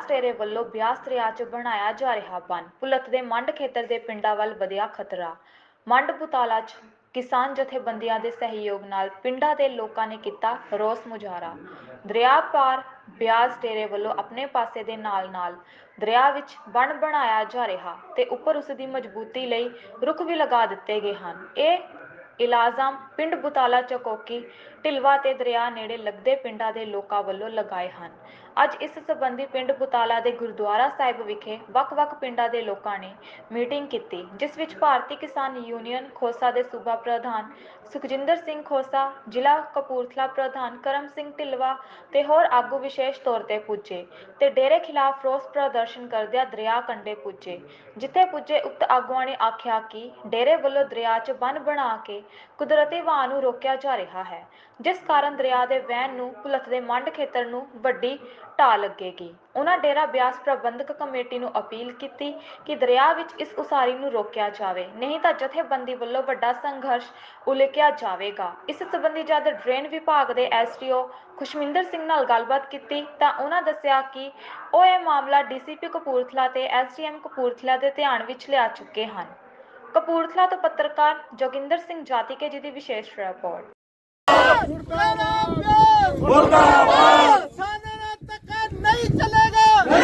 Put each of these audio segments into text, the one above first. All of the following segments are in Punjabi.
ਬਿਆਸ ਡੇਰੇ ਵੱਲੋਂ ਬਿਆਸ ਦਰਿਆ 'ਚ ਬਣਾਇਆ ਜਾ ਰਿਹਾ ਬੰਨ। ਪੁਲਤ ਦੇ ਮੰਡ ਖੇਤਰ ਦੇ ਪਿੰਡਾਂ ਵੱਲ ਵਧਿਆ ਖਤਰਾ। ਮੰਡ ਬੁਤਾਲਾ 'ਚ ਕਿਸਾਨ ਜਥੇਬੰਦੀਆਂ ਦੇ ਸਹਿਯੋਗ ਨਾਲ ਪਿੰਡਾਂ ਦੇ ਲੋਕਾਂ ਨੇ ਕੀਤਾ ਰੋਸ ਮੁਜ਼ਾਹਰਾ। ਦਰਿਆ ਪਾਰ ਬਿਆਸ ਡੇਰੇ ਵੱਲੋਂ ਆਪਣੇ ਪਾਸੇ ਦੇ ਨਾਲ-ਨਾਲ ਦਰਿਆ ਵਿੱਚ ਬੰਨ ਬਣਾਇਆ ਜਾ ਰਿਹਾ ਤੇ ਉੱਪਰ ਉਸ ਦੀ ਮਜ਼ਬੂਤੀ ਲਈ ਰੁੱਖ ਵੀ ਲਗਾ ਦਿੱਤੇ ਗਏ ਹਨ। ਇਹ ਇਲਾਜ਼ਾਮ ਪਿੰਡ ਬੁਤਾਲਾ ਚਕੋਕੀ ਢਿਲਵਾ ਤੇ ਦਰਿਆ ਨੇੜੇ ਲੱਗਦੇ ਪਿੰਡਾਂ ਦੇ ਲੋਕਾਂ ਵੱਲੋਂ ਲਗਾਏ ਹਨ। ਅੱਜ ਇਸ ਸਬੰਧੀ ਪਿੰਡ ਬੁਤਾਲਾ ਦੇ ਗੁਰਦੁਆਰਾ ਸਾਹਿਬ ਵਿਖੇ ਵੱਖ-ਵੱਖ ਪਿੰਡਾਂ ਦੇ ਲੋਕਾਂ ਨੇ ਮੀਟਿੰਗ ਕੀਤੀ, ਜਿਸ ਵਿੱਚ ਭਾਰਤੀ ਕਿਸਾਨ ਯੂਨੀਅਨ ਖੋਸਾ ਦੇ ਸੂਬਾ ਪ੍ਰਧਾਨ ਸੁਖਜਿੰਦਰ ਸਿੰਘ ਖੋਸਾ, ਜ਼ਿਲ੍ਹਾ ਕਪੂਰਥਲਾ ਪ੍ਰਧਾਨ ਕਰਮ ਸਿੰਘ ਢਿਲਵਾ ਤੇ ਹੋਰ ਆਗੂ ਵਿਸ਼ੇਸ਼ ਤੌਰ ਤੇ ਪੁੱਜੇ ਤੇ ਡੇਰੇ ਖਿਲਾਫ ਰੋਸ ਪ੍ਰਦਰਸ਼ਨ ਕਰਦਿਆਂ ਦਰਿਆ ਕੰਢੇ ਪੁੱਜੇ, ਜਿੱਥੇ ਪੁੱਜੇ ਉਕਤ ਆਗੂਆਂ ਨੇ ਆਖਿਆ ਕਿ ਡੇਰੇ ਵੱਲੋਂ ਦਰਿਆ 'ਚ ਬੰਨ ਬਣਾ ਕੇ ਕੁਦਰਤੀ ਵਹਾਅ ਨੂੰ ਰੋਕਿਆ ਜਾ ਰਿਹਾ ਹੈ, ਜਿਸ ਕਾਰਨ ਦਰਿਆ ਦੇ ਵਹਿਣ ਨੂੰ, ਭੁਲੱਥ ਦੇ ਮੰਡ ਖੇਤਰ ਨੂੰ ਵੱਡੀ ਢਾਹ ਲੱਗੇਗੀ। ਉਹਨਾਂ ਡੇਰਾ ਬਿਆਸ ਪ੍ਰਬੰਧਕ ਕਮੇਟੀ ਨੂੰ ਅਪੀਲ ਕੀਤੀ ਕਿ ਦਰਿਆ ਵਿੱਚ ਇਸ ਉਸਾਰੀ ਨੂੰ ਰੋਕਿਆ ਜਾਵੇ। ਨਹੀਂ ਤਾਂ ਜਥੇਬੰਦੀ ਵੱਲੋਂ ਵੱਡਾ ਸੰਘਰਸ਼ ਉਲੇਕਿਆ ਜਾਵੇਗਾ। ਇਸ ਸੰਬੰਧੀ ਜਦ ਡਰੇਨ ਵਿਭਾਗ ਦੇ ਐਸਟੀਓ ਖੁਸ਼ਮਿੰਦਰ ਸਿੰਘ ਨਾਲ ਗੱਲਬਾਤ ਕੀਤੀ ਤਾਂ ਉਹਨਾਂ ਦੱਸਿਆ ਕਿ ਉਹ ਇਹ ਮਾਮਲਾ ਡੀ ਸੀ ਪੀ ਕਪੂਰਥਲਾ ਤੇ ਐਮ ਕਪੂਰਥਲਾ ਦੇ ਧਿਆਨ ਵਿੱਚ ਲਿਆ ਚੁੱਕੇ ਹਨ। ਕਪੂਰਥਲਾ ਤੋਂ ਪੱਤਰਕਾਰ ਜੋਗਿੰਦਰ ਸਿੰਘ ਜਾਤੀਕੇ ਜੀ ਦੀ ਵਿਸ਼ੇਸ਼ ਰਿਪੋਰਟ।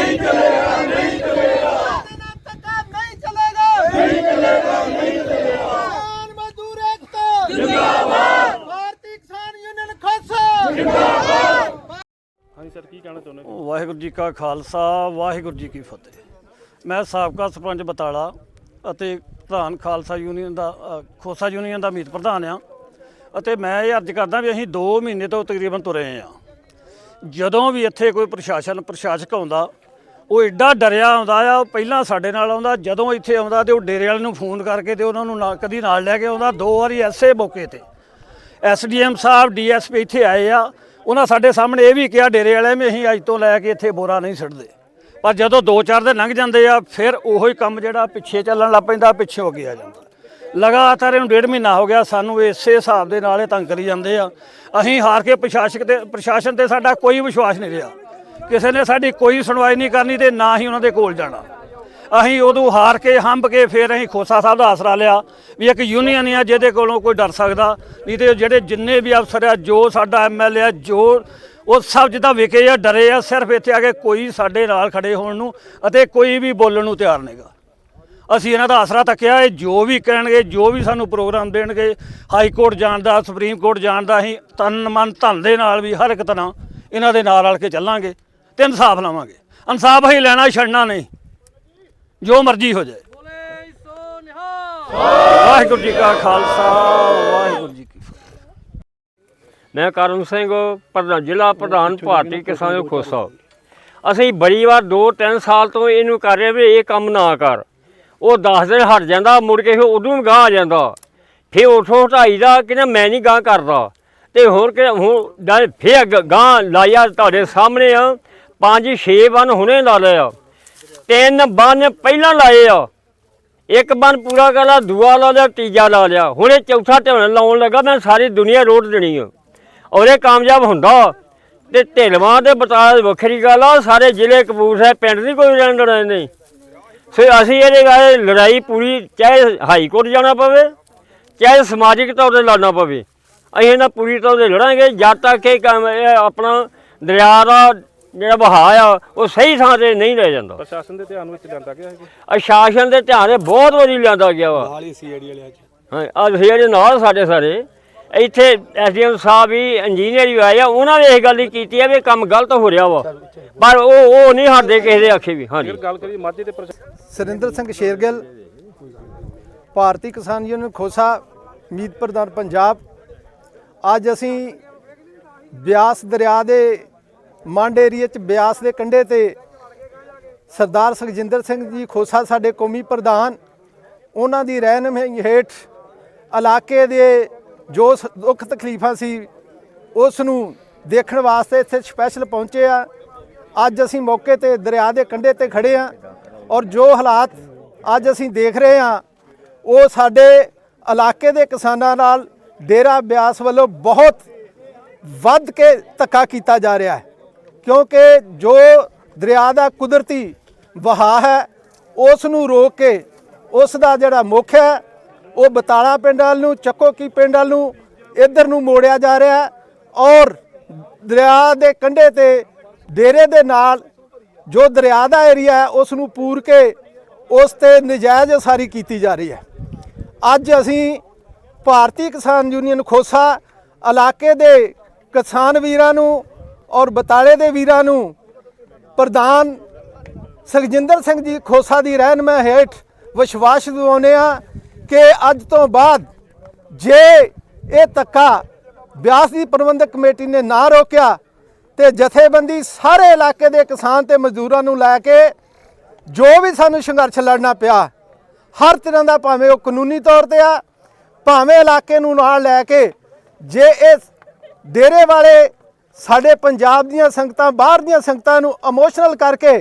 नहीं चलेगा नहीं चलेगा साधना तका नहीं चलेगा नहीं चलेगा नहीं चलेगा किसान मजदूर एकता जिंदाबाद भारतीय किसान यूनियन खालसा जिंदाबाद ਹਾਂਜੀ ਸਰ ਕੀ ਕਹਿਣਾ ਚਾਹੁੰਦੇ ਹੋ ਵਾਹਿਗੁਰੂ ਜੀ ਕਾ ਖਾਲਸਾ ਵਾਹਿਗੁਰੂ ਜੀ ਕੀ ਫਤਿਹ ਮੈਂ ਸਾਬਕਾ ਸਰਪੰਚ ਬਤਾਲਾ ਅਤੇ ਪ੍ਰਧਾਨ ਖਾਲਸਾ ਯੂਨੀਅਨ ਦਾ ਅ, ਖੋਸਾ ਯੂਨੀਅਨ ਦਾ ਮੀਤ ਪ੍ਰਧਾਨ ਆ ਅਤੇ ਮੈਂ ਇਹ ਅਰਜ਼ ਕਰਦਾ ਵੀ ਅਸੀਂ 2 ਮਹੀਨੇ ਤੋਂ ਤਕਰੀਬਨ ਤੁਰੇ ਆ ਜਦੋਂ ਵੀ ਇੱਥੇ ਕੋਈ ਪ੍ਰਸ਼ਾਸਨ ਪ੍ਰਸ਼ਾਸਕ ਆਉਂਦਾ ਉਹ ਐਡਾ ਡਰਿਆ ਆਉਂਦਾ ਆ, ਉਹ ਪਹਿਲਾਂ ਸਾਡੇ ਨਾਲ ਆਉਂਦਾ, ਜਦੋਂ ਇੱਥੇ ਆਉਂਦਾ ਤੇ ਉਹ ਡੇਰੇ ਵਾਲੇ ਨੂੰ ਫੋਨ ਕਰਕੇ ਤੇ ਉਹਨਾਂ ਨੂੰ ਨਾ ਕਦੀ ਨਾਲ ਲੈ ਕੇ ਆਉਂਦਾ, ਦੋ ਵਾਰੀ ਐਸੇ ਮੌਕੇ ਤੇ। ਐਸਡੀਐਮ ਸਾਹਿਬ ਡੀਐਸਪੀ ਇੱਥੇ ਆਏ ਆ, ਉਹਨਾਂ ਸਾਡੇ ਸਾਹਮਣੇ ਇਹ ਵੀ ਕਿਹਾ, ਡੇਰੇ ਵਾਲਿਆਂ ਵੀ ਅਸੀਂ ਅੱਜ ਤੋਂ ਲੈ ਕੇ ਇੱਥੇ ਬੋਰਾ ਨਹੀਂ ਛੱਡਦੇ ਪਰ ਜਦੋਂ 2-4 ਦਿਨ ਲੰਘ ਜਾਂਦੇ ਆ, ਫਿਰ ਉਹੋ ਹੀ ਕੰਮ ਜਿਹੜਾ ਪਿੱਛੇ ਚੱਲਣ ਲੱਗ ਪੈਂਦਾ, ਪਿੱਛੇ ਹੋ ਗਿਆ ਜਾਂਦਾ। ਲਗਾਤਾਰ ਇਹਨੂੰ ਡੇਢ ਮਹੀਨਾ ਹੋ ਗਿਆ, ਸਾਨੂੰ ਇਸੇ ਹਿਸਾਬ ਦੇ ਨਾਲ ਇਹ ਤੰਗ ਕਰੀ ਜਾਂਦੇ ਆ। ਅਸੀਂ ਹਾਰ ਕੇ ਪ੍ਰਸ਼ਾਸਕ ਤੇ, ਪ੍ਰਸ਼ਾਸਨ ਤੇ ਸਾਡਾ ਕੋਈ ਵਿਸ਼ਵਾਸ ਨਹੀਂ ਰਿਹਾ। ਕਿਸੇ ਨੇ ਸਾਡੀ ਕੋਈ ਸੁਣਵਾਈ ਨਹੀਂ ਕਰਨੀ ਤੇ ਨਾ ਹੀ ਉਹਨਾਂ ਦੇ ਕੋਲ ਜਾਣਾ। ਅਸੀਂ ਉਦੋਂ ਹਾਰ ਕੇ ਹੰਬ ਕੇ ਫਿਰ ਅਸੀਂ ਖੋਸਾ ਸਾਹਿਬ ਦਾ ਆਸਰਾ ਲਿਆ ਵੀ ਇੱਕ ਯੂਨੀਅਨ ਆ ਜਿਹਦੇ ਕੋਲੋਂ ਕੋਈ ਡਰ ਸਕਦਾ। ਨਹੀਂ ਤੇ ਜਿਹੜੇ ਜਿੰਨੇ ਵੀ ਅਫਸਰ ਆ, ਜੋ ਸਾਡਾ ਐਮਐਲਏ ਆ, ਜੋ ਉਹ ਸਭ ਜਿੱਦਾਂ ਵਿਕੇ ਆ, ਡਰੇ ਆ, ਸਿਰਫ ਇੱਥੇ ਆ ਕੇ ਕੋਈ ਸਾਡੇ ਨਾਲ ਖੜੇ ਹੋਣ ਨੂੰ ਅਤੇ ਕੋਈ ਵੀ ਬੋਲਣ ਨੂੰ ਤਿਆਰ ਨਹੀਂਗਾ ਅਸੀਂ ਇਹਨਾਂ ਦਾ ਆਸਰਾ ਤੱਕਿਆ, ਇਹ ਜੋ ਵੀ ਕਹਿਣਗੇ, ਜੋ ਵੀ ਸਾਨੂੰ ਪ੍ਰੋਗਰਾਮ ਦੇਣਗੇ, ਹਾਈ ਕੋਰਟ ਜਾਣ ਦਾ, ਸੁਪਰੀਮ ਕੋਰਟ ਜਾਣ ਦਾ, ਅਸੀਂ ਤਨ ਮਨ ਧਨ ਦੇ ਨਾਲ ਵੀ ਹਰ ਇੱਕ ਤਰ੍ਹਾਂ ਇਹਨਾਂ ਦੇ ਨਾਲ ਰਲ ਕੇ ਚੱਲਾਂਗੇ। ਤੇ ਇਨਸਾਫ ਲਾਵਾਂਗੇ। ਇਨਸਾਫ ਹੀ ਲੈਣਾ, ਛੱਡਣਾ ਨਹੀਂ। ਜੋ ਮਰਜ਼ੀ ਹੋ ਜਾਏ। ਵਾਹਿਗੁਰੂ ਜੀ ਕਾ ਖਾਲਸਾ, ਵਾਹਿਗੁਰੂ ਜੀ ਕੀ ਫਤਿਹ। ਮੈਂ ਕਰਨ ਸਿੰਘ, ਪ੍ਰਧਾਨ ਜ਼ਿਲ੍ਹਾ ਪ੍ਰਧਾਨ ਭਾਰਤੀ ਕਿਸਾਨ ਖੋਸਾ। ਅਸੀਂ ਬੜੀ ਵਾਰ 2-3 ਸਾਲ ਤੋਂ ਇਹਨੂੰ ਕਰ ਰਹੇ ਵੀ ਇਹ ਕੰਮ ਨਾ ਕਰ। ਉਹ 10 ਦਿਨ ਹਟ ਜਾਂਦਾ, ਮੁੜ ਕੇ ਫਿਰ ਉਦੋਂ ਗਾਂ ਆ ਜਾਂਦਾ। ਫਿਰ ਉਠੋ ਹਟਾਈ ਦਾ ਕਿ ਨਾ ਮੈਂ ਨਹੀਂ ਗਾਂ ਕਰਦਾ। ਤੇ ਹੋਰ ਕਿ ਹੁਣ ਜਦ ਫਿਰ ਗ- ਗਾਂ ਲਾਇਆ ਤੁਹਾਡੇ ਸਾਹਮਣੇ ਆ। ਪੰਜ, ਛੇ ਬਨ ਹੁਣੇ ਲਾ ਲਏ ਆ। ਤਿੰਨ ਬਨ ਪਹਿਲਾਂ ਲਾਏ ਆ। ਇੱਕ ਬਨ ਪੂਰਾ ਕਰ ਲਿਆ, ਦੂਆ ਲਾ ਲਿਆ, ਤੀਜਾ ਲਾ ਲਿਆ। ਹੁਣ ਇਹ ਚੌਥਾ ਢਿਉਣ ਲਾਉਣ ਲੱਗਾ, ਮੈਂ ਸਾਰੀ ਦੁਨੀਆ ਰੋਡ ਦੇਣੀ ਆ। ਔਰ ਇਹ ਕਾਮਯਾਬ ਹੁੰਦਾ। ਤੇ ਢਿਲਵਾਂ ਤੇ ਬਤਾ ਵੱਖਰੀ ਗੱਲ ਆ, ਸਾਰੇ ਜ਼ਿਲ੍ਹੇ ਕਪੂਰਥਲੇ ਪਿੰਡ ਦੀ ਕੋਈ ਰਹਿਣ ਦੇਣਾ ਨਹੀਂ। ਸੋ ਅਸੀਂ ਇਹਦੇ ਗੱਲ ਲੜਾਈ ਪੂਰੀ, ਚਾਹੇ ਹਾਈ ਕੋਰਟ ਜਾਣਾ ਪਵੇ, ਚਾਹੇ ਸਮਾਜਿਕ ਤੌਰ ਤੇ ਲੜਨਾ ਪਵੇ। ਅਸੀਂ ਇਹਨਾਂ ਪੂਰੀ ਤੌਰ ਤੇ ਲੜਾਂਗੇ, ਜਦ ਤੱਕ ਇਹ ਕੰਮ, ਇਹ ਆਪਣਾ ਦਰਿਆ ਦਾ ਜਿਹੜਾ ਵਹਾਅ ਆ ਉਹ ਸਹੀ ਥਾਂ ਤੇ ਨਹੀਂ ਲੈ ਜਾਂਦਾ। ਪ੍ਰਸ਼ਾਸਨ ਦੇ ਧਿਆਨ ਵਿੱਚ ਲਿਆਂਦਾ ਗਿਆ ਹੈ ਅਸ਼ਾਸਨ ਦੇ ਧਿਆਨ ਦੇ ਬਹੁਤ ਵਾਰੀ ਲਿਆਂਦਾ ਗਿਆ ਵਾ। ਹਾਲੀ ਸੀਆਈਡੀ ਵਾਲਿਆਂ ਚ। ਹਾਂ ਆ ਜਿਹੜੇ ਨਾਲ ਸਾਡੇ ਸਾਰੇ ਇੱਥੇ ਐਸਡੀਐਮ ਸਾਹਿਬ ਵੀ ਇੰਜੀਨੀਅਰ ਵੀ ਆਏ ਆ ਉਹਨਾਂ ਨੇ ਇਹ ਗੱਲ ਹੀ ਕੀਤੀ ਹੈ ਵੀ ਇਹ ਕੰਮ ਗਲਤ ਹੋ ਰਿਹਾ ਵਾ। ਪਰ ਉਹ ਉਹ ਨਹੀਂ ਹਟਦੇ ਕਿਸੇ ਦੇ ਆਖੇ ਵੀ ਹਾਂਜੀ ਫਿਰ ਗੱਲ ਕਰੀ ਮਾਝੇ ਤੇ ਪ੍ਰਸ਼ਾਸਨ ਸਰਿੰਦਰ ਸਿੰਘ ਸ਼ੇਰਗਿੱਲ ਭਾਰਤੀ ਕਿਸਾਨ ਯੂਨੀਅਨ ਖੋਸਾ ਮੀਤ ਪ੍ਰਧਾਨ ਪੰਜਾਬ। ਅੱਜ ਅਸੀਂ ਬਿਆਸ ਦਰਿਆ ਦੇ ਮੰਡ ਏਰੀਏ ਚ ਬਿਆਸ ਦੇ ਕੰਢੇ ਤੇ ਸਰਦਾਰ ਸੁਖਜਿੰਦਰ ਸਿੰਘ ਜੀ ਖੋਸਾ ਸਾਡੇ ਕੌਮੀ ਪ੍ਰਧਾਨ, ਉਹਨਾਂ ਦੀ ਰਹਿਨਮਾਈ ਹੇਠ ਇਲਾਕੇ ਦੇ ਜੋ ਦੁੱਖ ਤਕਲੀਫਾਂ ਸੀ, ਉਸ ਨੂੰ ਦੇਖਣ ਵਾਸਤੇ ਇੱਥੇ ਸਪੈਸ਼ਲ ਪਹੁੰਚੇ ਆ। ਅੱਜ ਅਸੀਂ ਮੌਕੇ ਤੇ ਦਰਿਆ ਦੇ ਕੰਢੇ ਤੇ ਖੜੇ ਆ ਔਰ ਜੋ ਹਾਲਾਤ ਅੱਜ ਅਸੀਂ ਦੇਖ ਰਹੇ ਆ, ਉਹ ਸਾਡੇ ਇਲਾਕੇ ਦੇ ਕਿਸਾਨਾਂ ਨਾਲ ਡੇਰਾ ਬਿਆਸ ਵੱਲੋਂ ਬਹੁਤ ਵੱਧ ਕੇ ਧੱਕਾ ਕੀਤਾ ਜਾ ਰਿਹਾ ਹੈ। ਕਿਉਂਕਿ ਜੋ ਦਰਿਆ ਦਾ ਕੁਦਰਤੀ ਵਹਾਅ ਹੈ, ਉਸ ਨੂੰ ਰੋਕ ਕੇ ਉਸ ਦਾ ਜਿਹੜਾ ਮੁੱਖ ਹੈ, ਉਹ ਬਤਾਲਾ ਪਿੰਡ ਵਾਲ ਨੂੰ ਚੱਕੋ ਕੀ ਪਿੰਡ ਵੱਲ ਨੂੰ, ਇੱਧਰ ਨੂੰ ਮੋੜਿਆ ਜਾ ਰਿਹਾ ਹੈ ਔਰ ਦਰਿਆ ਦੇ ਕੰਢੇ ਤੇ ਡੇਰੇ ਦੇ ਨਾਲ ਜੋ ਦਰਿਆ ਦਾ ਏਰੀਆ ਹੈ, ਉਸ ਨੂੰ ਪੂਰ ਕੇ ਉਸ ਤੇ ਨਜਾਇਜ਼ ਸਾਰੀ ਕੀਤੀ ਜਾ ਰਹੀ ਹੈ। ਅੱਜ ਅਸੀਂ ਭਾਰਤੀ ਕਿਸਾਨ ਯੂਨੀਅਨ ਖੋਸਾ ਇਲਾਕੇ ਦੇ ਕਿਸਾਨ ਵੀਰਾਂ ਨੂੰ ਔਰ ਬਤਾਲੇ ਦੇ ਵੀਰਾਂ ਨੂੰ ਪ੍ਰਧਾਨ ਸੁਖਜਿੰਦਰ ਸਿੰਘ ਜੀ ਖੋਸਾ ਦੀ ਰਹਿਨਮਾ ਹੇਠ ਵਿਸ਼ਵਾਸ ਦਿਵਾਉਂਦੇ ਆ ਕਿ ਅੱਜ ਤੋਂ ਬਾਅਦ ਜੇ ਇਹ ਤੱਕਾ ਬਿਆਸ ਦੀ ਪ੍ਰਬੰਧਕ ਕਮੇਟੀ ਨੇ ਨਾ ਰੋਕਿਆ ਤੇ ਜਥੇਬੰਦੀ ਸਾਰੇ ਇਲਾਕੇ ਦੇ ਕਿਸਾਨ ਤੇ ਮਜ਼ਦੂਰਾਂ ਨੂੰ ਲੈ ਕੇ ਜੋ ਵੀ ਸਾਨੂੰ ਸੰਘਰਸ਼ ਲੜਨਾ ਪਿਆ, ਹਰ ਤਰ੍ਹਾਂ ਦਾ ਭਾਵੇਂ ਉਹ ਕਾਨੂੰਨੀ ਤੌਰ ਤੇ ਆ, ਭਾਵੇਂ ਇਲਾਕੇ ਨੂੰ ਨਾਲ ਲੈ ਕੇ ਜੇ ਇਹ ਡੇਰੇ ਵਾਲੇ ਸਾਡੇ ਪੰਜਾਬ ਦੀਆਂ ਸੰਗਤਾਂ, ਬਾਹਰ ਦੀਆਂ ਸੰਗਤਾਂ ਨੂੰ ਇਮੋਸ਼ਨਲ ਕਰਕੇ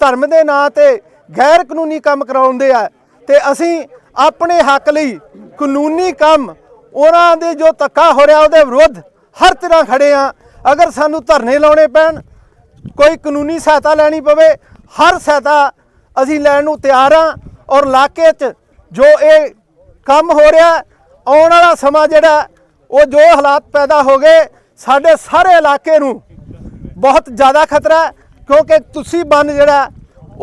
ਧਰਮ ਦੇ ਨਾਂ ਤੇ ਗੈਰ ਕਾਨੂੰਨੀ ਕੰਮ ਕਰਾਉਂਦੇ ਆ ਤੇ ਅਸੀਂ ਆਪਣੇ ਹੱਕ ਲਈ ਕਾਨੂੰਨੀ ਕੰਮ ਉਹਨਾਂ ਦੇ ਜੋ ਧੱਕਾ ਹੋ ਰਿਹਾ ਉਹਦੇ ਵਿਰੁੱਧ ਹਰ ਤਰ੍ਹਾਂ ਖੜੇ ਆ। ਅਗਰ ਸਾਨੂੰ ਧਰਨੇ ਲਾਉਣੇ ਪੈਣ, ਕੋਈ ਕਾਨੂੰਨੀ ਸਹਾਇਤਾ ਲੈਣੀ ਪਵੇ, ਹਰ ਸਹਾਇਤਾ ਅਸੀਂ ਲੈਣ ਨੂੰ ਤਿਆਰ ਆ ਔਰ ਇਲਾਕੇ 'ਚ ਜੋ ਇਹ ਕੰਮ ਹੋ ਰਿਹਾ, ਆਉਣ ਵਾਲਾ ਸਮਾਂ ਜਿਹੜਾ, ਉਹ ਜੋ ਹਾਲਾਤ ਪੈਦਾ ਹੋ ਗਏ ਸਾਡੇ ਸਾਰੇ ਇਲਾਕੇ ਨੂੰ ਬਹੁਤ ਜ਼ਿਆਦਾ ਖਤਰਾ ਹੈ, ਕਿਉਂਕਿ ਤੁਸੀਂ ਬੰਨ ਜਿਹੜਾ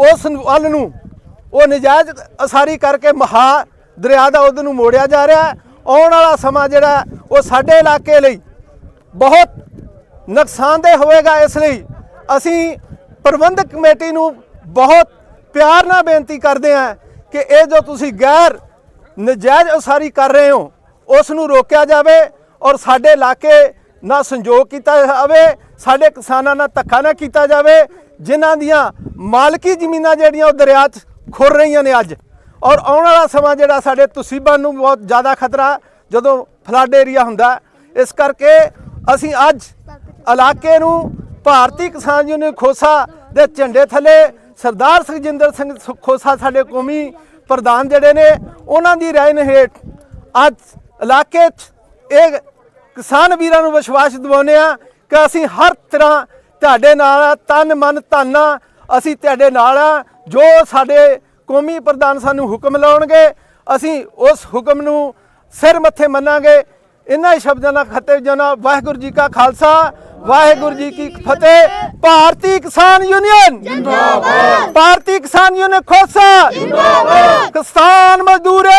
ਉਸ ਨੂੰ- ਵੱਲ ਨੂੰ, ਉਹ ਨਜਾਇਜ਼ ਅਸਾਰੀ ਕਰਕੇ ਮਹਾ ਦਰਿਆ ਦਾ ਉਹਦੇ ਨੂੰ ਮੋੜਿਆ ਜਾ ਰਿਹਾ ਹੈ। ਆਉਣ ਵਾਲਾ ਸਮਾਂ ਜਿਹੜਾ, ਉਹ ਸਾਡੇ ਇਲਾਕੇ ਲਈ ਬਹੁਤ ਨੁਕਸਾਨਦੇਹ ਹੋਵੇਗਾ ਇਸ ਲਈ ਅਸੀਂ ਪ੍ਰਬੰਧਕ ਕਮੇਟੀ ਨੂੰ ਬਹੁਤ ਪਿਆਰ ਨਾਲ ਬੇਨਤੀ ਕਰਦੇ ਹਾਂ ਕਿ ਇਹ ਜੋ ਤੁਸੀਂ ਗੈਰ ਨਜਾਇਜ਼ ਉਸਾਰੀ ਕਰ ਰਹੇ ਹੋ, ਉਸ ਨੂੰ ਰੋਕਿਆ ਜਾਵੇ ਔਰ ਸਾਡੇ ਇਲਾਕੇ ਨਾਲ ਸੰਯੋਗ ਕੀਤਾ ਜਾਵੇ, ਸਾਡੇ ਕਿਸਾਨਾਂ ਨਾਲ ਧੱਕਾ ਨਾ ਕੀਤਾ ਜਾਵੇ, ਜਿਨ੍ਹਾਂ ਦੀਆਂ ਮਾਲਕੀ ਜ਼ਮੀਨਾਂ ਜਿਹੜੀਆਂ ਉਹ ਦਰਿਆ 'ਚ ਖੁਰ ਰਹੀਆਂ ਨੇ ਅੱਜ। ਔਰ ਆਉਣ ਵਾਲਾ ਸਮਾਂ ਜਿਹੜਾ ਸਾਡੇ ਤੁਸੀਬਾਂ ਨੂੰ ਬਹੁਤ ਜ਼ਿਆਦਾ ਖਤਰਾ, ਜਦੋਂ ਫਲੱਡ ਏਰੀਆ ਹੁੰਦਾ, ਇਸ ਕਰਕੇ ਅਸੀਂ ਅੱਜ ਇਲਾਕੇ ਨੂੰ ਭਾਰਤੀ ਕਿਸਾਨ ਯੂਨੀਅਨ ਖੋਸਾ ਦੇ ਝੰਡੇ ਥੱਲੇ ਸਰਦਾਰ ਸੁਖਜਿੰਦਰ ਸਿੰਘ ਸੁ- ਖੋਸਾ ਸਾਡੇ ਕੌਮੀ ਪ੍ਰਧਾਨ ਜਿਹੜੇ ਨੇ, ਉਹਨਾਂ ਦੀ ਰਹਿਨ ਹੇਠ ਅੱਜ ਇਲਾਕੇ 'ਚ ਇਹ ਕਿਸਾਨ ਵੀਰਾਂ ਨੂੰ ਵਿਸ਼ਵਾਸ ਦਿਵਾਉਂਦੇ ਆ ਕਿ ਅਸੀਂ ਹਰ ਤਰ੍ਹਾਂ ਤੁਹਾਡੇ ਨਾਲ ਆ, ਤਨ ਮਨ ਧਨ ਅਸੀਂ ਤੁਹਾਡੇ ਨਾਲ ਆ ਜੋ ਸਾਡੇ ਕੌਮੀ ਪ੍ਰਧਾਨ ਸਾਨੂੰ ਹੁਕਮ ਲਾਉਣਗੇ ਅਸੀਂ ਉਸ ਹੁਕਮ ਨੂੰ ਸਿਰ ਮੱਥੇ ਮੰਨਾਂਗੇ। ਇਹਨਾਂ ਹੀ ਸ਼ਬਦਾਂ ਨਾਲ ਖੱਤੇ ਜਨਾ ਵਾਹਿਗੁਰੂ ਜੀ ਕਾ ਖਾਲਸਾ ਵਾਹਿਗੁਰੂ ਜੀ ਕੀ ਫਤਿਹ। ਭਾਰਤੀ ਕਿਸਾਨ ਯੂਨੀਅਨ। ਜਿੰਦਾਬਾਦ। ਭਾਰਤੀ ਕਿਸਾਨ ਯੂਨੀਅਨ ਖੋਸਾ ਜਿੰਦਾਬਾਦ। ਕਿਸਾਨ ਮਜ਼ਦੂਰ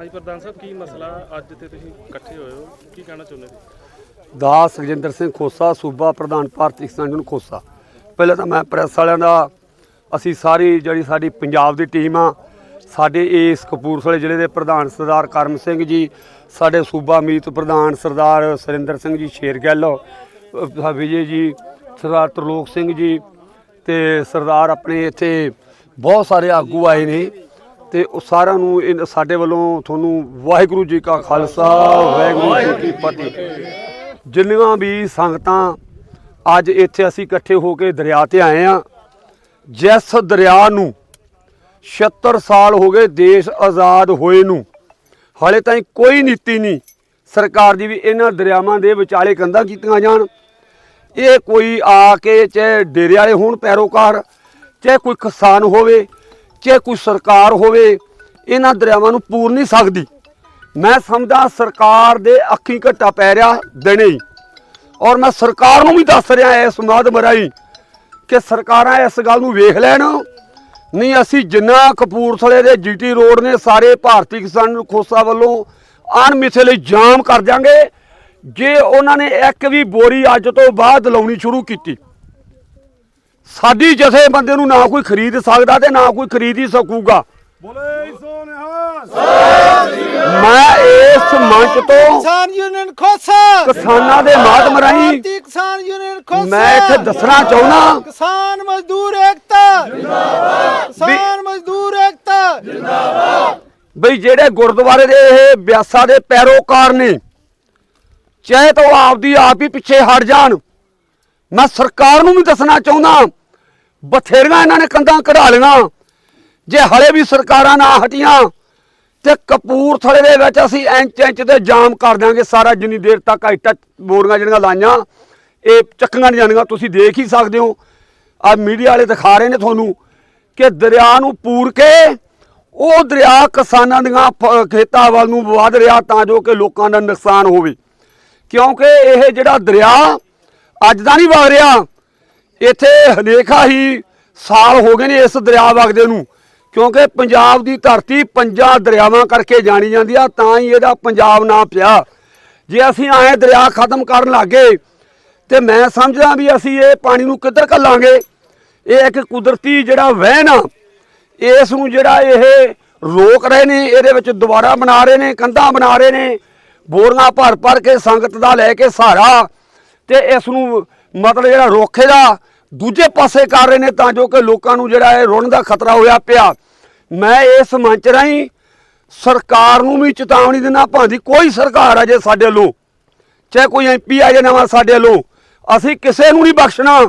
ਹਾਂਜੀ, ਪ੍ਰਧਾਨ ਸਾਹਿਬ, ਕੀ ਮਸਲਾ ਅੱਜ ਤੇ ਤੁਸੀਂ ਇਕੱਠੇ ਹੋਏ ਹੋ? ਕੀ ਕਹਿਣਾ ਚਾਹੁੰਦੇ ਜੀ ਦਾਸ ਸੁਖਜਿੰਦਰ ਸਿੰਘ ਖੋਸਾ, ਸੂਬਾ ਪ੍ਰਧਾਨ ਭਾਰਤੀ ਕਿਸਾਨ ਯੂਨੀਅਨ ਖੋਸਾ। ਪਹਿਲਾਂ ਤਾਂ ਮੈਂ ਪ੍ਰੈਸ ਵਾਲਿਆਂ ਦਾ, ਅਸੀਂ ਸਾਰੀ ਜਿਹੜੀ ਸਾਡੀ ਪੰਜਾਬ ਦੀ ਟੀਮ ਆ, ਸਾਡੇ ਇਸ ਕਪੂਰਥਲੇ ਜ਼ਿਲ੍ਹੇ ਦੇ ਪ੍ਰਧਾਨ ਸਰਦਾਰ ਕਰਮ ਸਿੰਘ ਜੀ, ਸਾਡੇ ਸੂਬਾ ਮੀਤ ਪ੍ਰਧਾਨ ਸਰਦਾਰ ਸੁਰਿੰਦਰ ਸਿੰਘ ਜੀ ਸ਼ੇਰਗਿੱਲ ਵਿਜੇ ਜੀ, ਸਰਦਾਰ ਤਰਲੋਕ ਸਿੰਘ ਜੀ ਤੇ ਸਰਦਾਰ ਆਪਣੇ ਇੱਥੇ ਬਹੁਤ ਸਾਰੇ ਆਗੂ ਆਏ ਨੇ। ਤੇ ਉਹ ਸਾਰਿਆਂ ਨੂੰ ਇਹ ਸਾਡੇ ਵੱਲੋਂ ਤੁਹਾਨੂੰ ਵਾਹਿਗੁਰੂ ਜੀ ਕਾ ਖਾਲਸਾ, ਵਾਹਿਗੁਰੂ ਜੀ ਕੀ ਫਤਿਹ। ਜਿੰਨੀਆਂ ਵੀ ਸੰਗਤਾਂ ਅੱਜ ਇੱਥੇ ਅਸੀਂ ਇਕੱਠੇ ਹੋ ਕੇ ਦਰਿਆ ਤੇ ਆਏ ਆ ਜਿਸ ਦਰਿਆ ਨੂੰ 76 ਸਾਲ ਹੋ ਗਏ ਦੇਸ਼ ਆਜ਼ਾਦ ਹੋਏ ਨੂੰ, ਹਾਲੇ ਤਾਈਂ ਕੋਈ ਨੀਤੀ ਨਹੀਂ ਸਰਕਾਰ ਦੀ ਵੀ ਇਹਨਾਂ ਦਰਿਆਵਾਂ ਦੇ ਵਿਚਾਲੇ ਕੰਧਾਂ ਕੀਤੀਆਂ ਜਾਣ। ਇਹ ਕੋਈ ਆ ਕੇ ਚਾਹੇ ਡੇਰੇ ਵਾਲੇ ਹੋਣ, ਪੈਰੋਕਾਰ, ਚਾਹੇ ਕੋਈ ਕਿਸਾਨ ਹੋਵੇ ਚਾਹੇ ਕੋਈ ਸਰਕਾਰ ਹੋਵੇ, ਇਹਨਾਂ ਦਰਿਆਵਾਂ ਨੂੰ ਪੂਰ ਨਹੀਂ ਸਕਦੀ। ਮੈਂ ਸਮਝਦਾ ਸਰਕਾਰ ਦੇ ਅੱਖੀਂ ਘੱਟਾ ਪੈ ਰਿਹਾ ਦਿਨੇ ਹੀ। ਔਰ ਮੈਂ ਸਰਕਾਰ ਨੂੰ ਵੀ ਦੱਸ ਰਿਹਾ ਇਸ ਮਾਧਮ ਰਾਹੀਂ ਕਿ ਸਰਕਾਰਾਂ ਇਸ ਗੱਲ ਨੂੰ ਵੇਖ ਲੈਣ। ਨਹੀਂ, ਅਸੀਂ ਜਿੰਨਾ ਕਪੂਰਥਲੇ ਦੇ ਜੀਟੀ ਰੋਡ ਨੇ ਸਾਰੇ ਭਾਰਤੀ ਕਿਸਾਨ ਖੋਸਾ ਵੱਲੋਂ ਅਣਮਿੱਥੇ ਲਈ ਜਾਮ ਕਰ ਦਿਆਂਗੇ। ਜੇ ਉਹਨਾਂ ਨੇ ਇੱਕ ਵੀ ਬੋਰੀ ਅੱਜ ਤੋਂ ਬਾਅਦ ਲਾਉਣੀ ਸ਼ੁਰੂ ਕੀਤੀ ਸਾਡੀ ਜਥੇ ਬੰਦੇ ਨੂੰ ਨਾ ਕੋਈ ਖਰੀਦ ਸਕਦਾ ਤੇ ਨਾ ਕੋਈ ਖਰੀਦ ਹੀ ਸਕੂਗਾ। ਮੈਂ ਇਸ ਮੰਚ ਤੋਂ ਕਿਸਾਨ ਯੂਨੀਅਨ ਖੋਸਾ। ਕਿਸਾਨਾਂ ਦੇ ਮਾਧਮ ਰਾਹੀਂ ਕਿਸਾਨ ਯੂਨੀਅਨ ਖੋਸਾ। ਮੈਂ ਇੱਥੇ ਦੱਸਣਾ ਚਾਹੁੰਦਾ। ਕਿਸਾਨ ਮਜ਼ਦੂਰ ਏਕਤਾ। ਜਿੰਦਾਬਾਦ ਕਿਸਾਨ ਮਜ਼ਦੂਰ ਏਕਤਾ। ਬਈ ਜਿਹੜੇ ਗੁਰਦੁਆਰੇ ਦੇ ਇਹ ਬਿਆਸਾ ਦੇ ਪੈਰੋਕਾਰ ਨੇ ਚਾਹੇ ਤਾਂ ਉਹ ਆਪਦੀ ਆਪ ਹੀ ਪਿੱਛੇ ਹਟ ਜਾਣ। ਮੈਂ ਸਰਕਾਰ ਨੂੰ ਵੀ ਦੱਸਣਾ ਚਾਹੁੰਦਾ। ਬਥੇਰੀਆਂ ਇਹਨਾਂ ਨੇ ਕੰਧਾਂ ਕਢਾ ਲਈਆਂ। ਜੇ ਹਲੇ ਵੀ ਸਰਕਾਰਾਂ ਨਾ ਹਟੀਆਂ, ਤੇ ਕਪੂਰਥਲੇ ਦੇ ਵਿੱਚ ਅਸੀਂ ਇੰਚ ਇੰਚ ਤੇ ਜਾਮ ਕਰ ਦਾਂਗੇ ਸਾਰਾ, ਜਿੰਨੀ ਦੇਰ ਤੱਕ ਆਈਟਾ ਬੋਰੀਆਂ ਜਿਹੜੀਆਂ ਲਾਈਆਂ, ਇਹ ਚੱਕੀਆਂ ਨਹੀਂ ਜਾਣੀਆਂ ਤੁਸੀਂ ਦੇਖ ਹੀ ਸਕਦੇ ਹੋ ਆ ਮੀਡੀਆ ਵਾਲੇ ਦਿਖਾ ਰਹੇ ਨੇ ਤੁਹਾਨੂੰ ਕਿ ਦਰਿਆ ਨੂੰ ਪੂਰ ਕੇ ਉਹ ਦਰਿਆ ਕਿਸਾਨਾਂ ਦੀਆਂ ਫ- ਖੇਤਾਂ ਵੱਲ ਨੂੰ ਵਧ ਰਿਹਾ ਤਾਂ ਜੋ ਕਿ ਲੋਕਾਂ ਦਾ ਨੁਕਸਾਨ ਹੋਵੇ। ਕਿਉਂਕਿ ਇਹ ਜਿਹੜਾ ਦਰਿਆ ਅੱਜ ਦਾ ਨਹੀਂ ਵਗ ਰਿਹਾ ਇੱਥੇ ਹਨੇਖਾ ਹੀ ਸਾਲ ਹੋ ਗਏ ਨੇ ਇਸ ਦਰਿਆ ਵਗਦੇ ਨੂੰ, ਕਿਉਂਕਿ ਪੰਜਾਬ ਦੀ ਧਰਤੀ ਪੰਜਾਂ ਦਰਿਆਵਾਂ ਕਰਕੇ ਜਾਣੀ ਜਾਂਦੀ ਆ, ਤਾਂ ਹੀ ਇਹਦਾ ਪੰਜਾਬ ਨਾਂ ਪਿਆ। ਜੇ ਅਸੀਂ ਆਏ ਦਰਿਆ ਖਤਮ ਕਰਨ ਲੱਗੇ, ਤੇ ਮੈਂ ਸਮਝਦਾ ਵੀ ਅਸੀਂ ਇਹ ਪਾਣੀ ਨੂੰ ਕਿੱਧਰ ਘੱਲਾਂਗੇ? ਇਹ ਇੱਕ ਕੁਦਰਤੀ ਜਿਹੜਾ ਵਹਿਣ ਆ, ਇਸ ਨੂੰ ਜਿਹੜਾ ਇਹ ਰੋਕ ਰਹੇ ਨੇ, ਇਹਦੇ ਵਿੱਚ ਦੁਬਾਰਾ ਬਣਾ ਰਹੇ ਨੇ, ਕੰਧਾਂ ਬਣਾ ਰਹੇ ਨੇ, ਬੋਰੀਆਂ ਭਰ ਭਰ ਕੇ, ਸੰਗਤ ਦਾ ਲੈ ਕੇ ਸਹਾਰਾ, ਤੇ ਇਸ ਨੂੰ ਮਤਲਬ ਜਿਹੜਾ ਰੋਖੇ ਦਾ ਦੂਜੇ ਪਾਸੇ ਕਰ ਰਹੇ ਨੇ ਤਾਂ ਜੋ ਕਿ ਲੋਕਾਂ ਨੂੰ ਜਿਹੜਾ ਇਹ ਰੁਣ ਦਾ ਖਤਰਾ ਹੋਇਆ ਪਿਆ। ਮੈਂ ਇਸ ਮੰਚ ਰਾਹੀਂ ਸਰਕਾਰ ਨੂੰ ਵੀ ਚੇਤਾਵਨੀ ਦਿੰਦਾ ਭਾਂਦੀ ਕੋਈ ਸਰਕਾਰ ਆ ਜੇ ਸਾਡੇ ਵੱਲੋਂ ਚਾਹੇ ਕੋਈ ਐਮਪੀ ਆ ਜੇ ਨਵਾਂ ਸਾਡੇ ਵੱਲੋਂ ਅਸੀਂ ਕਿਸੇ ਨੂੰ ਨਹੀਂ ਬਖਸ਼ਣਾ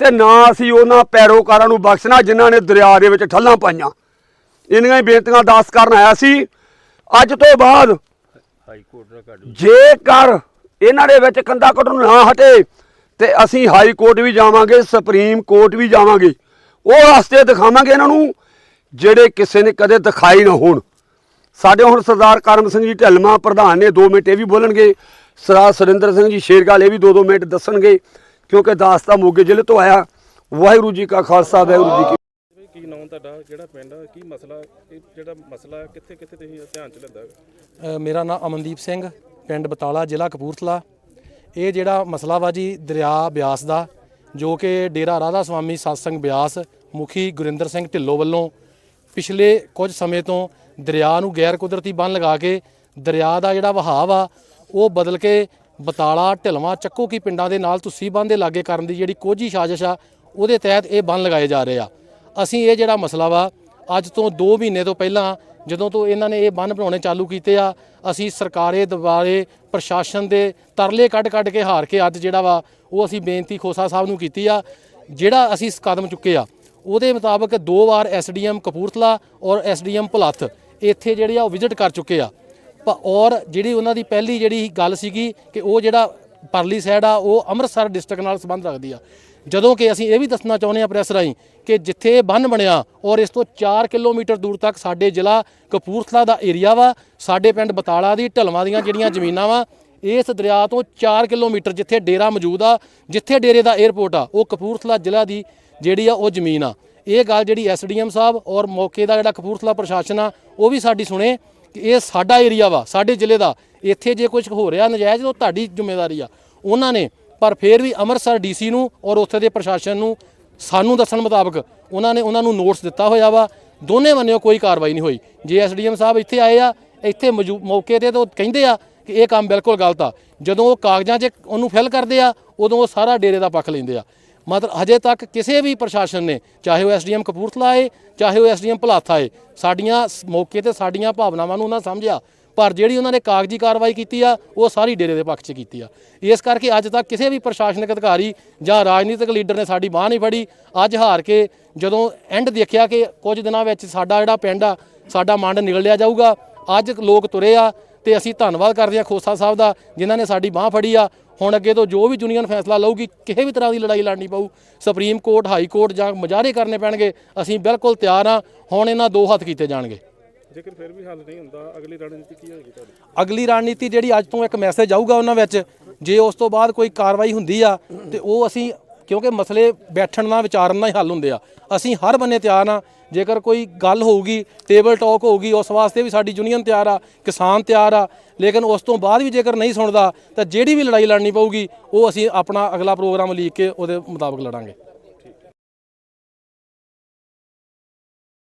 ਤੇ ਨਾ ਅਸੀਂ ਉਹਨਾਂ ਪੈਰੋਕਾਰਾਂ ਨੂੰ ਬਖਸ਼ਣਾ ਜਿਨ੍ਹਾਂ ਨੇ ਦਰਿਆ ਦੇ ਵਿੱਚ ਠੱਲਾਂ ਪਾਈਆਂ। ਇੰਨੀਆਂ ਹੀ ਬੇਨਤੀਆਂ ਦਾਸ ਕਰਨ ਆਇਆ ਸੀ। ਅੱਜ ਤੋਂ ਬਾਅਦ ਹਾਈ ਕੋਰਟ ਦਾ ਕੱਢ ਜੇਕਰ ਇਹਨਾਂ ਦੇ ਵਿੱਚ ਕੰਦਾ ਕੱਢਣ ਨੂੰ ਨਾ ਹਟੇ ਤੇ ਅਸੀਂ ਹਾਈ ਕੋਰਟ ਵੀ ਜਾਵਾਂਗੇ ਸੁਪਰੀਮ ਕੋਰਟ ਵੀ ਜਾਵਾਂਗੇ। ਉਹ ਰਸਤੇ ਦਿਖਾਵਾਂਗੇ ਇਹਨਾਂ ਨੂੰ ਜਿਹੜੇ ਕਿਸੇ ਨੇ ਕਦੇ ਦਿਖਾਈ ਨਾ ਹੋਣ। ਸਾਡੇ ਹੁਣ ਸਰਦਾਰ ਕਰਮ ਸਿੰਘ ਜੀ ਢਲਮਾ ਪ੍ਰਧਾਨ ਨੇ 2 ਮਿੰਟ ਇਹ ਵੀ ਬੋਲਣਗੇ। ਸਰਦਾਰ ਸੁਰਿੰਦਰ ਸਿੰਘ ਜੀ ਸ਼ੇਰਗਾਲ ਇਹ ਵੀ 2-2 ਮਿੰਟ ਦੱਸਣਗੇ ਕਿਉਂਕਿ ਦਾਸਤਾ ਮੋਗੇ ਜ਼ਿਲ੍ਹੇ ਤੋਂ ਆਇਆ। ਵਾਹਿਗੁਰੂ ਜੀ ਕਾ ਖਾਲਸਾ ਵਾਹਿਗੁਰੂ ਜੀ ਕੀ ਕੀ ਨਾਮ ਤੁਹਾਡਾ? ਕਿਹੜਾ ਪਿੰਡ ਆ? ਕੀ ਮਸਲਾ? ਇਹ ਜਿਹੜਾ ਮਸਲਾ ਕਿੱਥੇ ਕਿੱਥੇ ਤੁਸੀਂ ਧਿਆਨ ਚ ਲੈਂਦਾ? ਮੇਰਾ ਨਾਮ ਅਮਨਦੀਪ ਸਿੰਘ ਪਿੰਡ ਬਤਾਲਾ ਜ਼ਿਲ੍ਹਾ ਕਪੂਰਥਲਾ। ਇਹ ਜਿਹੜਾ ਮਸਲਾ ਵਾ ਜੀ, ਦਰਿਆ ਬਿਆਸ ਦਾ, ਜੋ ਕਿ ਡੇਰਾ ਰਾਧਾ ਸਵਾਮੀ ਸਤਸੰਗ ਬਿਆਸ ਮੁਖੀ ਗੁਰਿੰਦਰ ਸਿੰਘ ਢਿੱਲੋਂ ਵੱਲੋਂ ਪਿਛਲੇ ਕੁਝ ਸਮੇਂ ਤੋਂ ਦਰਿਆ ਨੂੰ ਗੈਰ ਕੁਦਰਤੀ ਬੰਨ ਲਗਾ ਕੇ ਦਰਿਆ ਦਾ ਜਿਹੜਾ ਵਹਾਅ ਆ ਉਹ ਬਦਲ ਕੇ ਬਤਾਲਾ, ਢਿਲਵਾਂ, ਚੱਕੋ ਕੀ ਪਿੰਡਾਂ ਦੇ ਨਾਲ ਤੁਸੀਂ ਬੰਨ ਦੇ ਲਾਗੇ ਕਰਨ ਦੀ ਜਿਹੜੀ ਕੋਝੀ ਸਾਜ਼ਿਸ਼ ਆ, ਉਹਦੇ ਤਹਿਤ ਇਹ ਬੰਨ ਲਗਾਏ ਜਾ ਰਹੇ ਆ। ਅਸੀਂ ਇਹ ਜਿਹੜਾ ਮਸਲਾ ਵਾ ਅੱਜ ਤੋਂ 2 ਮਹੀਨੇ ਤੋਂ ਪਹਿਲਾਂ ਜਦੋਂ ਤੋਂ ਇਹਨਾਂ ਨੇ ਇਹ ਬੰਨ ਬਣਾਉਣੇ ਚਾਲੂ ਕੀਤੇ ਆ, ਅਸੀਂ ਸਰਕਾਰੇ ਦੁਆਰੇ ਪ੍ਰਸ਼ਾਸਨ ਦੇ ਤਰਲੇ ਕੱਢ ਕੱਢ ਕੇ ਹਾਰ ਕੇ ਅੱਜ ਜਿਹੜਾ ਵਾ ਉਹ ਅਸੀਂ ਬੇਨਤੀ ਖੋਸਾ ਸਾਹਿਬ ਨੂੰ ਕੀਤੀ ਆ, ਜਿਹੜਾ ਅਸੀਂ ਕਦਮ ਚੁੱਕੇ ਆ, ਉਹਦੇ ਮੁਤਾਬਕ ਦੋ ਵਾਰ ਐਸਡੀਐਮ ਕਪੂਰਥਲਾ ਔਰ ਐਸਡੀਐਮ ਭੁਲੱਥ ਇੱਥੇ ਜਿਹੜੇ ਆ ਉਹ ਵਿਜ਼ਿਟ ਕਰ ਚੁੱਕੇ ਆ। ਪ- ਔਰ ਜਿਹੜੀ ਉਹਨਾਂ ਦੀ ਪਹਿਲੀ ਜਿਹੜੀ ਗੱਲ ਸੀਗੀ ਕਿ ਉਹ ਜਿਹੜਾ ਪਰਲੀ ਸਾਈਡ ਆ, ਉਹ ਅੰਮ੍ਰਿਤਸਰ ਡਿਸਟ੍ਰਿਕਟ ਨਾਲ ਸੰਬੰਧ ਰੱਖਦੀ ਆ। ਜਦੋਂ ਕਿ ਅਸੀਂ ਇਹ ਵੀ ਦੱਸਣਾ ਚਾਹੁੰਦੇ ਹਾਂ ਪ੍ਰੈਸ ਰਾਹੀਂ ਕਿ ਜਿੱਥੇ ਇਹ ਬੰਨ ਬਣਿਆ ਔਰ ਇਸ ਤੋਂ 4 ਕਿਲੋਮੀਟਰ ਦੂਰ ਤੱਕ ਸਾਡੇ ਜ਼ਿਲ੍ਹਾ ਕਪੂਰਥਲਾ ਦਾ ਏਰੀਆ ਵਾ, ਸਾਡੇ ਪਿੰਡ ਬਤਾਲਾ ਦੀ, ਢਲਵਾਂ ਦੀਆਂ ਜਿਹੜੀਆਂ ਜ਼ਮੀਨਾਂ ਵਾ, ਇਸ ਦਰਿਆ ਤੋਂ 4 ਕਿਲੋਮੀਟਰ ਜਿੱਥੇ ਡੇਰਾ ਮੌਜੂਦ ਆ, ਜਿੱਥੇ ਡੇਰੇ ਦਾ 에ਅਰਪੋਰਟ ਆ, ਉਹ ਕਪੂਰਥਲਾ ਜ਼ਿਲ੍ਹਾ ਦੀ ਜਿਹੜੀ ਆ ਉਹ ਜ਼ਮੀਨ ਆ। ਇਹ ਗੱਲ ਜਿਹੜੀ ਐਸਡੀਐਮ ਸਾਹਿਬ ਔਰ ਮੌਕੇ ਦਾ ਜਿਹੜਾ ਕਪੂਰਥਲਾ ਪ੍ਰਸ਼ਾਸਨ ਆ, ਉਹ ਵੀ ਸਾਡੀ ਸੁਣੇ ਕਿ ਇਹ ਸਾਡਾ ਏਰੀਆ ਵਾ, ਸਾਡੇ ਜ਼ਿਲ੍ਹੇ ਦਾ। ਇੱਥੇ ਜੇ ਕੁਝ ਹੋ ਰਿਹਾ ਨਜਾਇਜ਼, ਉਹ ਤੁਹਾਡੀ ਜ਼ਿੰਮੇਵਾਰੀ ਆ। ਉਹਨਾਂ ਨੇ ਪਰ ਫਿਰ ਵੀ ਅੰਮ੍ਰਿਤਸਰ ਡੀਸੀ ਨੂੰ ਔਰ ਉੱਥੇ ਦੇ ਪ੍ਰਸ਼ਾਸਨ ਨੂੰ ਸਾਨੂੰ ਦੱਸਣ ਮੁਤਾਬਕ ਉਹਨਾਂ ਨੇ ਉਹਨਾਂ ਨੂੰ ਨੋਟਸ ਦਿੱਤਾ ਹੋਇਆ ਵਾ। ਦੋਨੇ ਬੰਨਿਓ ਕੋਈ ਕਾਰਵਾਈ ਨਹੀਂ ਹੋਈ। ਜੇ ਐਸਡੀਐਮ ਸਾਹਿਬ ਇੱਥੇ ਆਏ ਆ, ਇੱਥੇ ਮੌਜੂ- ਮੌਕੇ ਤੇ ਤਾਂ ਉਹ ਕਹਿੰਦੇ ਆ ਕਿ ਇਹ ਕੰਮ ਬਿਲਕੁਲ ਗਲਤ ਆ। ਜਦੋਂ ਉਹ ਕਾਗਜ਼ਾਂ 'ਚ ਉਹਨੂੰ ਫਿਲ ਕਰਦੇ ਆ, ਉਦੋਂ ਉਹ ਸਾਰਾ ਡੇਰੇ ਦਾ ਪੱਖ ਲੈਂਦੇ ਆ। ਮਤਲਬ ਹਜੇ ਤੱਕ ਕਿਸੇ ਵੀ ਪ੍ਰਸ਼ਾਸਨ ਨੇ, ਚਾਹੇ ਉਹ ਐਸਡੀਐਮ ਕਪੂਰਥਲਾ ਏ ਚਾਹੇ ਉਹ ਐਸਡੀਐਮ ਭਲਾਥਾ ਏ ਸਾਡੀਆਂ ਮੌਕੇ ਤੇ ਸਾਡੀਆਂ ਭਾਵਨਾਵਾਂ ਨੂੰ ਉਹਨਾਂ ਸਮਝਿਆ। ਪਰ ਜਿਹੜੀ ਉਹਨਾਂ ਨੇ ਕਾਗਜ਼ੀ ਕਾਰਵਾਈ ਕੀਤੀ ਆ, ਉਹ ਸਾਰੀ ਡੇਰੇ ਦੇ ਪੱਖ 'ਚ ਕੀਤੀ ਆ। ਇਸ ਕਰਕੇ ਅੱਜ ਤੱਕ ਕਿਸੇ ਵੀ ਪ੍ਰਸ਼ਾਸਨਿਕ ਅਧਿਕਾਰੀ ਜਾਂ ਰਾਜਨੀਤਿਕ ਲੀਡਰ ਨੇ ਸਾਡੀ ਬਾਹ ਨਹੀਂ ਫੜੀ। ਅੱਜ ਹਾਰ ਕੇ ਜਦੋਂ ਐਂਡ ਦੇਖਿਆ ਕਿ ਕੁਝ ਦਿਨਾਂ ਵਿੱਚ ਸਾਡਾ ਜਿਹੜਾ ਪਿੰਡ ਆ, ਸਾਡਾ ਮੰਡ ਨਿਕਲ ਲਿਆ ਜਾਊਗਾ। ਅੱਜ ਲੋਕ ਤੁਰੇ ਆ ਤੇ ਅਸੀਂ ਧੰਨਵਾਦ ਕਰਦੇ ਹਾਂ ਖੋਸਾ ਸਾਹਿਬ ਦਾ, ਜਿਨ੍ਹਾਂ ਨੇ ਸਾਡੀ ਬਾਹ ਫੜੀ ਆ। ਹੁਣ ਅੱਗੇ ਤੋਂ ਜੋ ਵੀ ਯੂਨੀਅਨ ਫੈਸਲਾ ਲਊਗੀ, ਕਿਸੇ ਵੀ ਤਰ੍ਹਾਂ ਦੀ ਲੜਾਈ ਲੜਨੀ ਪਊ, ਸੁਪਰੀਮ ਕੋਰਟ, ਹਾਈ ਕੋਰਟ ਜਾਂ ਮੁਜ਼ਾਹਰੇ ਕਰਨੇ ਪੈਣਗੇ, ਅਸੀਂ ਬਿਲਕੁਲ ਤਿਆਰ ਆ ਹੁਣ ਇਹਨਾਂ ਦੋ ਹੱਥ ਕੀਤੇ ਜਾਣਗੇ। ਜੇਕਰ ਫਿਰ ਵੀ ਹੱਲ ਨਹੀਂ ਹੁੰਦਾ। ਅਗਲੀ ਰਣਨੀਤੀ ਕੀ ਹੋਏਗੀ ਤੁਹਾਡੀ? ਅਗਲੀ ਰਣਨੀਤੀ ਜਿਹੜੀ ਅੱਜ ਤੋਂ ਇੱਕ ਮੈਸੇਜ ਆਊਗਾ ਉਹਨਾਂ ਵਿੱਚ, ਜੇ ਉਸ ਤੋਂ ਬਾਅਦ ਕੋਈ ਕਾਰਵਾਈ ਹੁੰਦੀ ਆ, ਤੇ ਉਹ ਅਸੀਂ, ਕਿਉਂਕਿ ਮਸਲੇ ਬੈਠਣ ਨਾਲ, ਵਿਚਾਰਨ ਨਾਲ ਹੀ ਹੱਲ ਹੁੰਦੇ ਆ। ਅਸੀਂ ਹਰ ਬੰਨੇ ਤਿਆਰ ਆ। ਜੇਕਰ ਕੋਈ ਗੱਲ ਹੋਊਗੀ ਟੇਬਲ ਟਾਕ ਹੋਊਗੀ, ਉਸ ਵਾਸਤੇ ਵੀ ਸਾਡੀ ਯੂਨੀਅਨ ਤਿਆਰ ਆ, ਕਿਸਾਨ ਤਿਆਰ ਆ। ਲੇਕਿਨ ਉਸ ਤੋਂ ਬਾਅਦ ਵੀ ਜੇਕਰ ਨਹੀਂ ਸੁਣਦਾ, ਤਾਂ ਜਿਹੜੀ ਵੀ ਲੜਾਈ ਲੜਨੀ ਪਊਗੀ, ਉਹ ਅਸੀਂ ਆਪਣਾ ਅਗਲਾ ਪ੍ਰੋਗਰਾਮ ਲੀਕ ਕੇ ਉਹਦੇ ਮੁਤਾਬਕ ਲੜਾਂਗੇ।